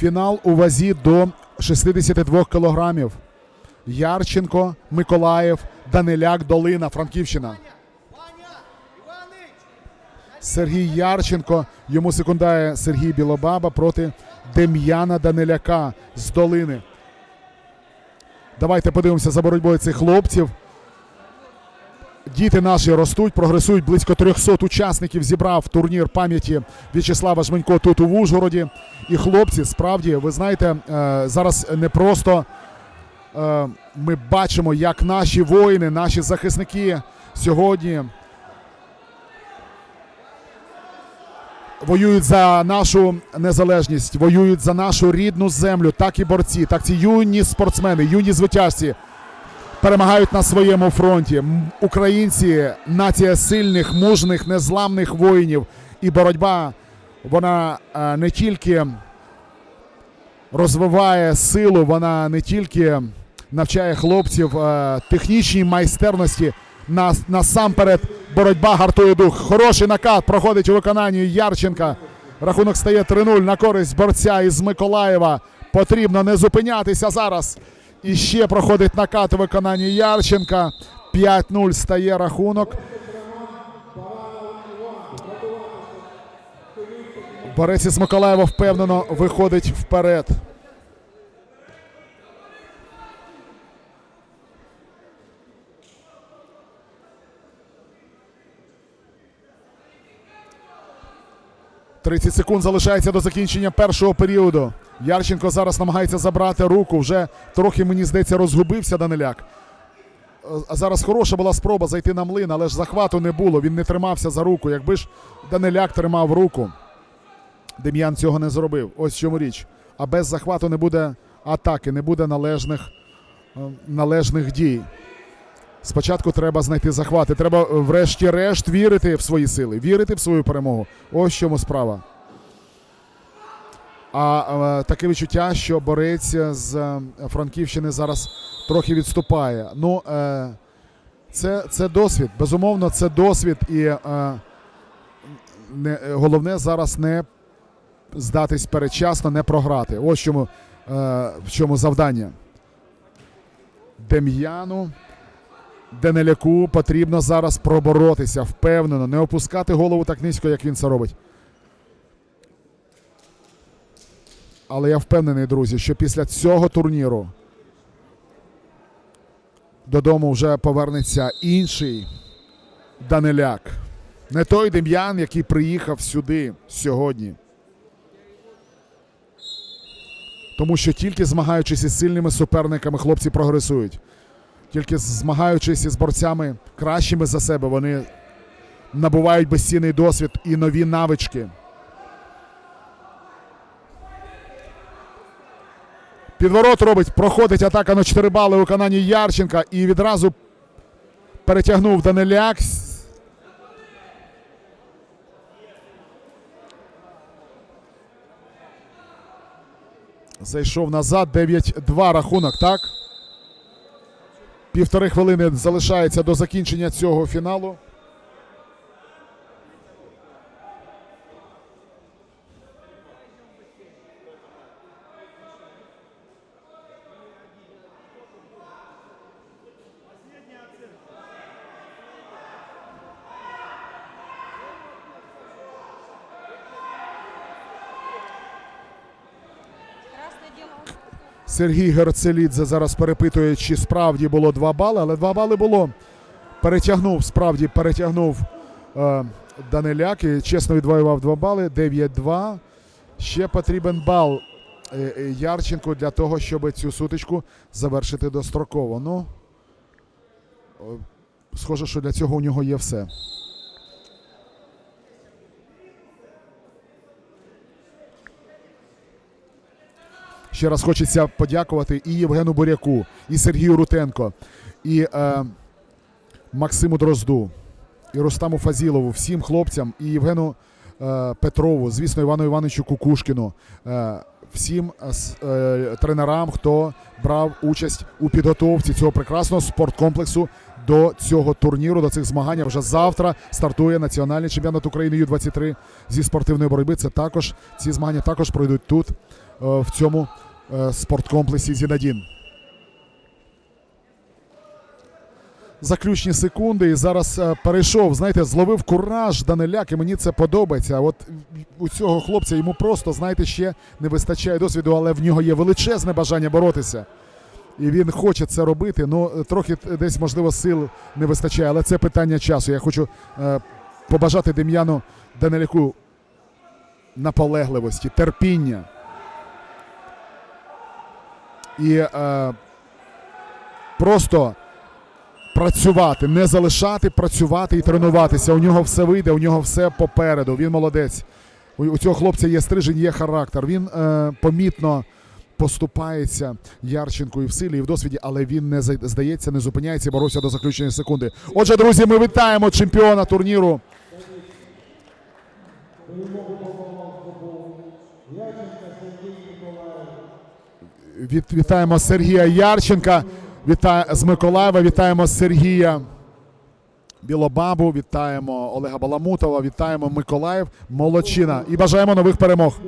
Фінал у вазі до 62 кілограмів. Ярченко, Миколаїв, Даниляк, Долина, Франківщина. Сергій Ярченко. Йому секундає Сергій Білобаба проти Дем'яна Даниляка з Долини. Давайте подивимося за боротьбою цих хлопців. Діти наші ростуть, прогресують. Близько 300 учасників зібрав турнір пам'яті В'ячеслава Жменько тут у Ужгороді. І хлопці, справді, ви знаєте, е, зараз не просто е, ми бачимо, як наші воїни, наші захисники сьогодні воюють за нашу незалежність, воюють за нашу рідну землю, так і борці, так ці юні спортсмени, юні звитяжці перемагають на своєму фронті. Українці нація сильних, мужних, незламних воїнів. І боротьба вона е, не тільки розвиває силу, вона не тільки навчає хлопців е, технічній майстерності. Насамперед боротьба гартує дух. Хороший накат проходить у виконанні Ярченка. Рахунок стає 3-0 на користь борця із Миколаєва. Потрібно не зупинятися зараз. І ще проходить накат у виконанні Ярченка. 5-0 стає рахунок. Борець із Миколаєва впевнено виходить вперед. «30 секунд залишається до закінчення першого періоду. Ярченко зараз намагається забрати руку. Вже трохи, мені здається, розгубився Даниляк. Е, зараз хороша була спроба зайти на млин, але ж захвату не було. Він не тримався за руку. Якби ж Даниляк тримав руку, Дем'ян цього не зробив. Ось чому річ. А без захвату не буде атаки, не буде належних, е, належних дій. Спочатку треба знайти захвати. Треба, врешті-решт, вірити в свої сили, вірити в свою перемогу. Ось чому справа. А таке відчуття, що борець з е, Франківщини зараз трохи відступає. Ну, е, це, це досвід. Безумовно, це досвід. І е, не, головне зараз не здатись передчасно, не програти. Ось чому, в чому завдання. Дем'яну. Денеляку потрібно зараз проборотися впевнено, не опускати голову так низько, як він це робить. Але я впевнений, друзі, що після цього турніру додому вже повернеться інший Даниляк. Не той Дем'ян, який приїхав сюди сьогодні. Тому що тільки змагаючись із сильними суперниками, хлопці прогресують. Тільки змагаючись із борцями кращими за себе, вони набувають безцінний досвід і нові навички. Підворот робить, проходить атака на 4 бали у виконанні Ярченка і відразу перетягнув Даниляк. Зайшов назад. 9-2 рахунок, так? Півтори хвилини залишається до закінчення цього фіналу. Сергій Герцелідзе зараз перепитує, чи справді було 2 бали, але 2 бали було. Перетягнув, справді перетягнув е, Даниляк і чесно відвоював 2 бали. 9-2. Ще потрібен бал е, е, Ярченку для того, щоб цю сутичку завершити достроково. Ну, схоже, що для цього у нього є все. Ще раз хочеться подякувати і Євгену Буряку, і Сергію Рутенко, і е, Максиму Дрозду, і Рустаму Фазілову, всім хлопцям, і Євгену е, Петрову, звісно, Івану Івановичу Кукушкіну, е, всім е, е, тренерам, хто брав участь у підготовці цього прекрасного спорткомплексу до цього турніру, до цих змагань. Вже завтра стартує національний чемпіонат України Ю-23 зі спортивної боротьби. Це також ці змагання також пройдуть тут в цьому е, спорткомплексі Зінадін. Заключні секунди, і зараз е, перейшов, знаєте, зловив кураж Даниляк, і мені це подобається. От у цього хлопця йому просто, знаєте, ще не вистачає досвіду, але в нього є величезне бажання боротися. І він хоче це робити. Ну трохи десь, можливо, сил не вистачає, але це питання часу. Я хочу е, побажати Дем'яну Даниляку наполегливості, терпіння. І е, просто працювати, не залишати, працювати і тренуватися. У нього все вийде, у нього все попереду. Він молодець. У, цього хлопця є стрижень, є характер. Він е, помітно поступається Ярченку і в силі, і в досвіді, але він не здається, не зупиняється, і боровся до заключної секунди. Отже, друзі, ми вітаємо чемпіона турніру. Вітаємо Сергія Ярченка. Вітає з Миколаєва. Вітаємо Сергія Білобабу. Вітаємо Олега Баламутова. Вітаємо Миколаїв. Молодчина. І бажаємо нових перемог.